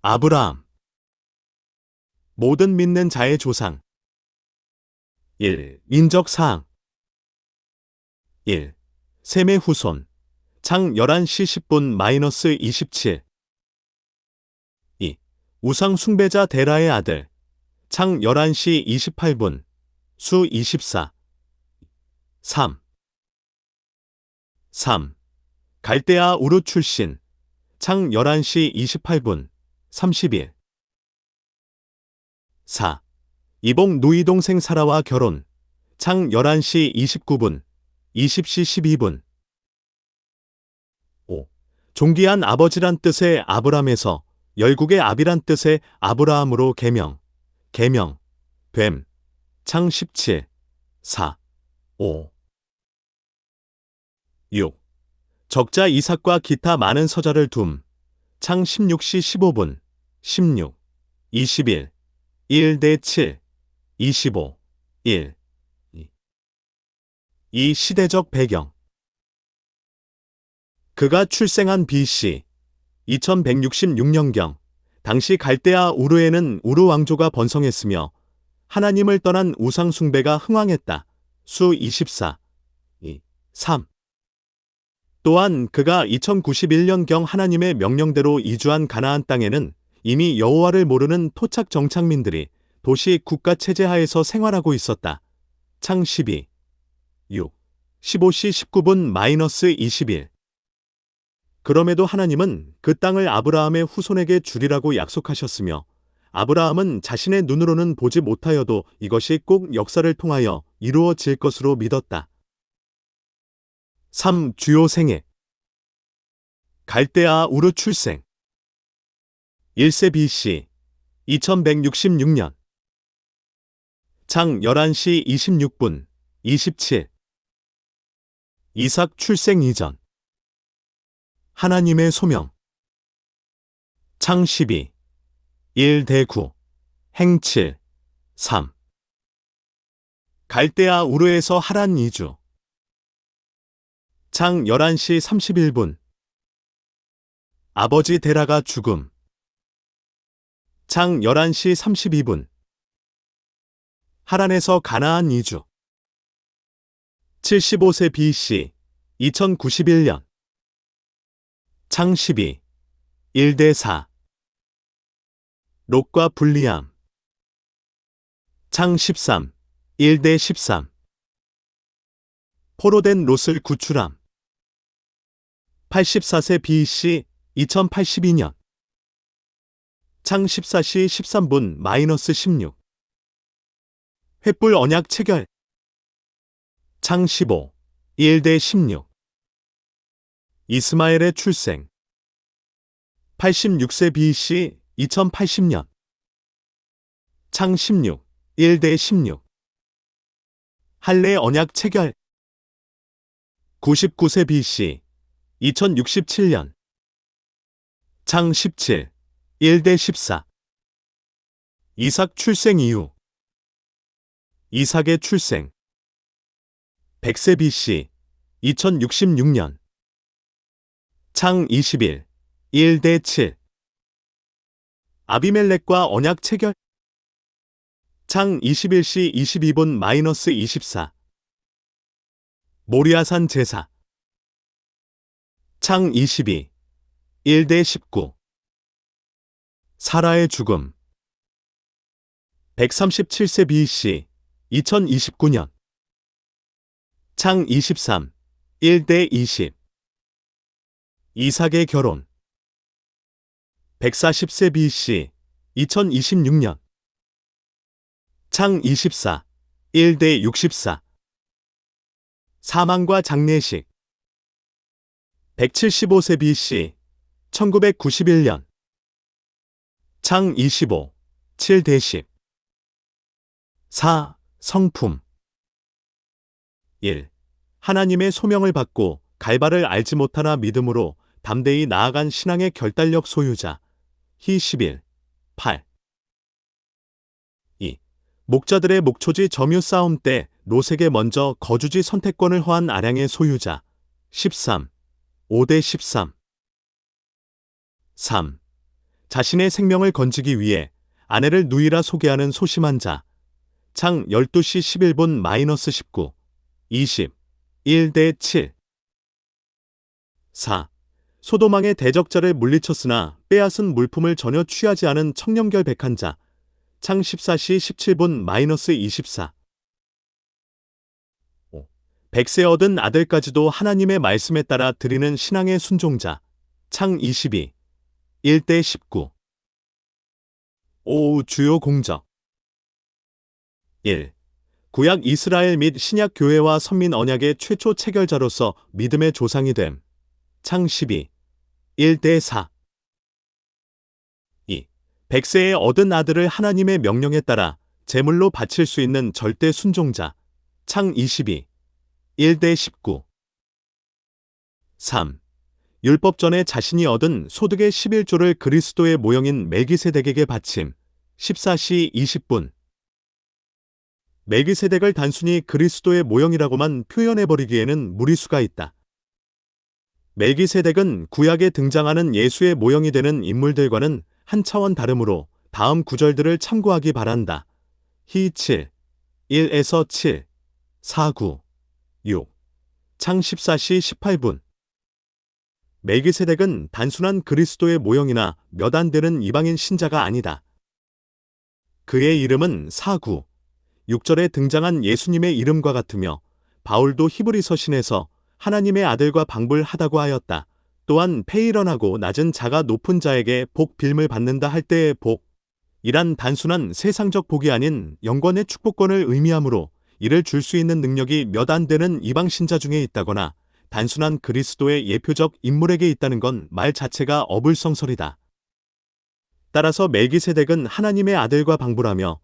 아브라함 모든 믿는 자의 조상 1. 인적사항 1. 셈의 후손 장 11시 10분 마이너스 27 2. 우상 숭배자 데라의 아들 창 11시 28분 수 24 3. 3. 갈대아 우르 출신 창 11시 28분 31 4. 이봉 누이 동생 사라와 결혼. 창 11시 29분 20시 12분. 5. 존귀한 아버지란 뜻의 아브람에서 열국의 아비란 뜻의 아브라함으로 개명. 개명. 됨. 창 17 4 5 6. 적자 이삭과 기타 많은 서자를 둠. 창 16시 15분. 16. 21. 1 대 7. 25. 1. 2. 시대적 배경. 그가 출생한 BC 2166년경 당시 갈대아 우르에는 우르 왕조가 번성했으며 하나님을 떠난 우상 숭배가 흥왕했다. 수 24. 2. 3. 또한 그가 2091년경 하나님의 명령대로 이주한 가나안 땅에는 이미 여호와를 모르는 토착 정착민들이 도시 국가 체제 하에서 생활하고 있었다. 창 12. 6. 15시 19분 마이너스 21. 그럼에도 하나님은 그 땅을 아브라함의 후손에게 주리라고 약속하셨으며 아브라함은 자신의 눈으로는 보지 못하여도 이것이 꼭 역사를 통하여 이루어질 것으로 믿었다. 3. 주요 생애. 갈대아 우르 출생. 1세 BC 2166년. 장 11시 26분 27 이삭 출생 이전. 하나님의 소명. 창 12 1대 9 행 7 3 갈대아 우르에서 하란 이주 장 11시 31분. 아버지 데라가 죽음. 장 11시 32분. 하란에서 가나안 이주. 75세 BC 2091년. 창 12 1대 4 롯과 불리함 창 13 1대 13 포로된 롯을 구출함 84세 BC 2082년. 창 14시 13분 마이너스 16 횃불 언약 체결. 창 15 1대 16 이스마엘의 출생. 86세 BC 2080년. 창 16 1대 16 할례 언약 체결. 99세 BC 2067년. 창 17 1대 14 이삭 출생 이후. 이삭의 출생. 100세 BC 2066년. 창 21 1대 7 아비멜렉과 언약 체결. 창 21시 22분 마이너스 24 모리아산 제사 창 22 1대 19 사라의 죽음. 137세 BC 2029년. 창 23 1대 20 이삭의 결혼. 140세 BC 2026년. 창 24 1대 64 사망과 장례식 175세 BC 1991년 창 25 7대 10 4. 성품 1. 하나님의 소명을 받고 갈바를 알지 못하나 믿음으로 담대히 나아간 신앙의 결단력 소유자 히 11 8 2. 목자들의 목초지 점유 싸움 때 롯에게 먼저 거주지 선택권을 허한 아량의 소유자 13 5대 13 3. 자신의 생명을 건지기 위해 아내를 누이라 소개하는 소심한 자. 창 12시 11분 마이너스 19. 20. 1대 7. 4. 소도망의 대적자를 물리쳤으나 빼앗은 물품을 전혀 취하지 않은 청렴결 백한 자. 창 14시 17분 마이너스 24. 5. 백세 얻은 아들까지도 하나님의 말씀에 따라 드리는 신앙의 순종자. 창 22. 1대 19. 5. 주요 공적 1. 구약 이스라엘 및 신약 교회와 선민 언약의 최초 체결자로서 믿음의 조상이 됨. 창 12. 1대 4. 2. 백세에 얻은 아들을 하나님의 명령에 따라 제물로 바칠 수 있는 절대 순종자. 창 22. 1대 19. 3. 율법 전에 자신이 얻은 소득의 11조를 그리스도의 모형인 멜기세덱에게 바침. 14시 20분. 멜기세덱을 단순히 그리스도의 모형이라고만 표현해버리기에는 무리수가 있다. 멜기세덱은 구약에 등장하는 예수의 모형이 되는 인물들과는 한 차원 다르므로 다음 구절들을 참고하기 바란다. 히 7, 1에서 7, 4, 9, 6, 창 14시 18분. 멜기세덱은 단순한 그리스도의 모형이나 몇 안 되는 이방인 신자가 아니다. 그의 이름은 사구, 6절에 등장한 예수님의 이름과 같으며 바울도 히브리서 신에서 하나님의 아들과 방불하다고 하였다. 또한 페이런하고 낮은 자가 높은 자에게 복 빌물 받는다 할 때의 복. 이란 단순한 세상적 복이 아닌 영권의 축복권을 의미하므로 이를 줄 수 있는 능력이 몇 안 되는 이방 신자 중에 있다거나 단순한 그리스도의 예표적 인물에게 있다는 건 말 자체가 어불성설이다. 따라서 멜기세덱은 하나님의 아들과 방불하며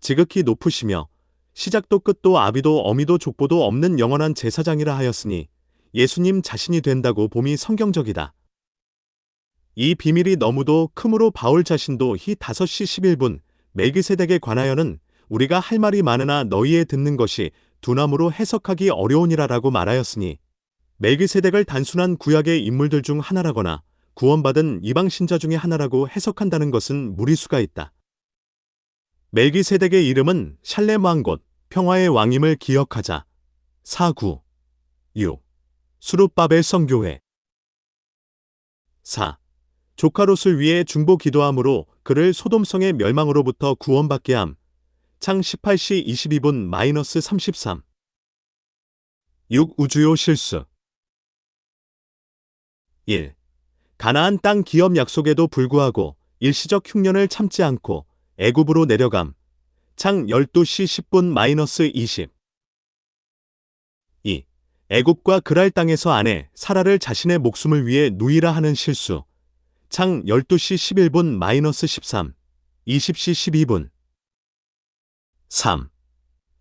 지극히 높으시며 시작도 끝도 아비도 어미도 족보도 없는 영원한 제사장이라 하였으니 예수님 자신이 된다고 봄이 성경적이다. 이 비밀이 너무도 크므로 바울 자신도 히 5시 11분 멜기세덱에 관하여는 우리가 할 말이 많으나 너희의 듣는 것이 두나무로 해석하기 어려우니라라고 말하였으니 멜기세덱을 단순한 구약의 인물들 중 하나라거나 구원받은 이방 신자 중의 하나라고 해석한다는 것은 무리수가 있다. 멜기세덱의 이름은 샬렘 왕곳, 평화의 왕임을 기억하자. 4구 6. 수룹바벨 성교회 4. 조카 롯을 위해 중보 기도함으로 그를 소돔성의 멸망으로부터 구원받게 함. 창 18시 22분 마이너스 33. 6. 우주요 실수 1. 가나안 땅 기업 약속에도 불구하고 일시적 흉년을 참지 않고 애굽으로 내려감. 창 12시 10분 마이너스 20. 2. 애굽과 그랄 땅에서 아내 사라를 자신의 목숨을 위해 누이라 하는 실수. 창 12시 11분 마이너스 13. 20시 12분. 3.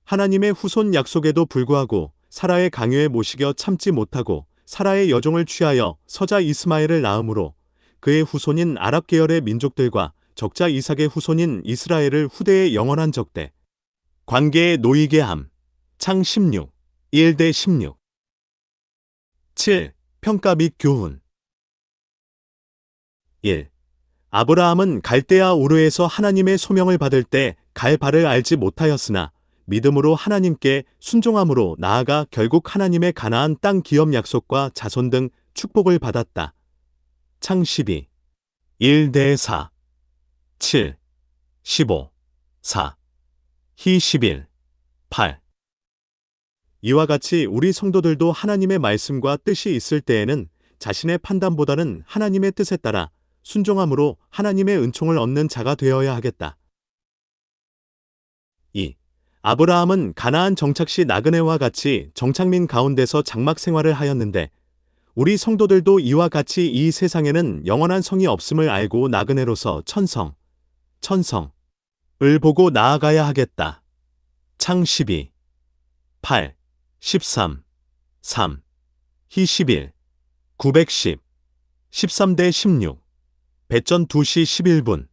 하나님의 후손 약속에도 불구하고 사라의 강요에 모시겨 참지 못하고 사라의 여종을 취하여 서자 이스마엘을 낳음으로 그의 후손인 아랍 계열의 민족들과 적자 이삭의 후손인 이스라엘을 후대의 영원한 적대 관계에 놓이게 함. 창 16. 1대 16. 7. 평가 및 교훈 1. 아브라함은 갈대아 우르에서 하나님의 소명을 받을 때 갈 바를 알지 못하였으나 믿음으로 하나님께 순종함으로 나아가 결국 하나님의 가나안 땅 기업 약속과 자손 등 축복을 받았다. 창 12. 1대 4. 7. 15. 4. 히 11. 8. 이와 같이 우리 성도들도 하나님의 말씀과 뜻이 있을 때에는 자신의 판단보다는 하나님의 뜻에 따라 순종함으로 하나님의 은총을 얻는 자가 되어야 하겠다. 2. 아브라함은 가나안 정착 시 나그네와 같이 정착민 가운데서 장막 생활을 하였는데 우리 성도들도 이와 같이 이 세상에는 영원한 성이 없음을 알고 나그네로서 천성, 천성을 보고 나아가야 하겠다. 창 12, 8, 13, 3, 히 11, 910, 13대 16, 배전 2시 11분.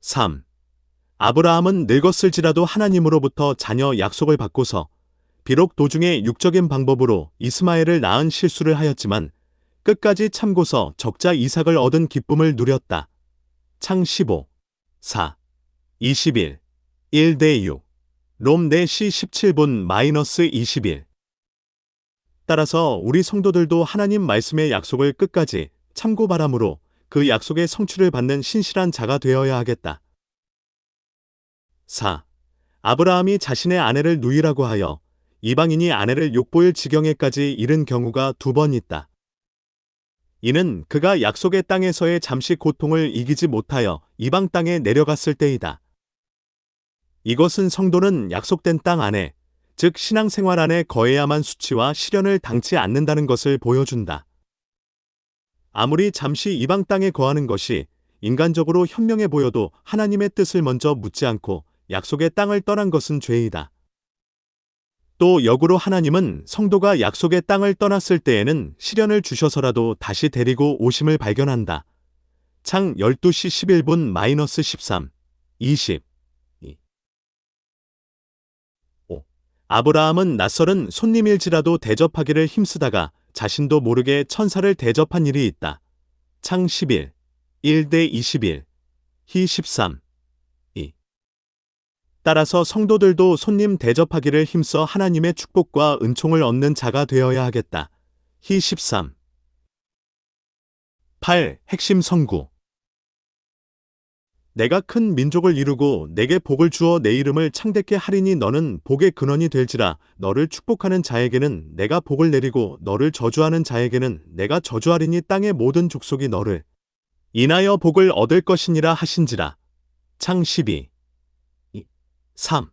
3. 아브라함은 늙었을지라도 하나님으로부터 자녀 약속을 받고서 비록 도중에 육적인 방법으로 이스마엘을 낳은 실수를 하였지만 끝까지 참고서 적자 이삭을 얻은 기쁨을 누렸다. 창 15, 4, 21, 1대 6, 롬 4시 17분 마이너스 21. 따라서 우리 성도들도 하나님 말씀의 약속을 끝까지 참고 바람으로 그 약속의 성취를 받는 신실한 자가 되어야 하겠다. 4. 아브라함이 자신의 아내를 누이라고 하여 이방인이 아내를 욕보일 지경에까지 이른 경우가 두 번 있다. 이는 그가 약속의 땅에서의 잠시 고통을 이기지 못하여 이방 땅에 내려갔을 때이다. 이것은 성도는 약속된 땅 안에, 즉 신앙생활 안에 거해야만 수치와 시련을 당치 않는다는 것을 보여준다. 아무리 잠시 이방 땅에 거하는 것이 인간적으로 현명해 보여도 하나님의 뜻을 먼저 묻지 않고 약속의 땅을 떠난 것은 죄이다. 또 역으로 하나님은 성도가 약속의 땅을 떠났을 때에는 시련을 주셔서라도 다시 데리고 오심을 발견한다. 창 12시 11분 마이너스 13, 20. 5. 아브라함은 낯설은 손님일지라도 대접하기를 힘쓰다가 자신도 모르게 천사를 대접한 일이 있다. 창 11, 1대 21, 히 13, 2. 따라서 성도들도 손님 대접하기를 힘써 하나님의 축복과 은총을 얻는 자가 되어야 하겠다. 히 13. 8. 핵심 성구 내가 큰 민족을 이루고 내게 복을 주어 내 이름을 창대케 하리니 너는 복의 근원이 될지라 너를 축복하는 자에게는 내가 복을 내리고 너를 저주하는 자에게는 내가 저주하리니 땅의 모든 족속이 너를 인하여 복을 얻을 것이니라 하신지라 창 12 3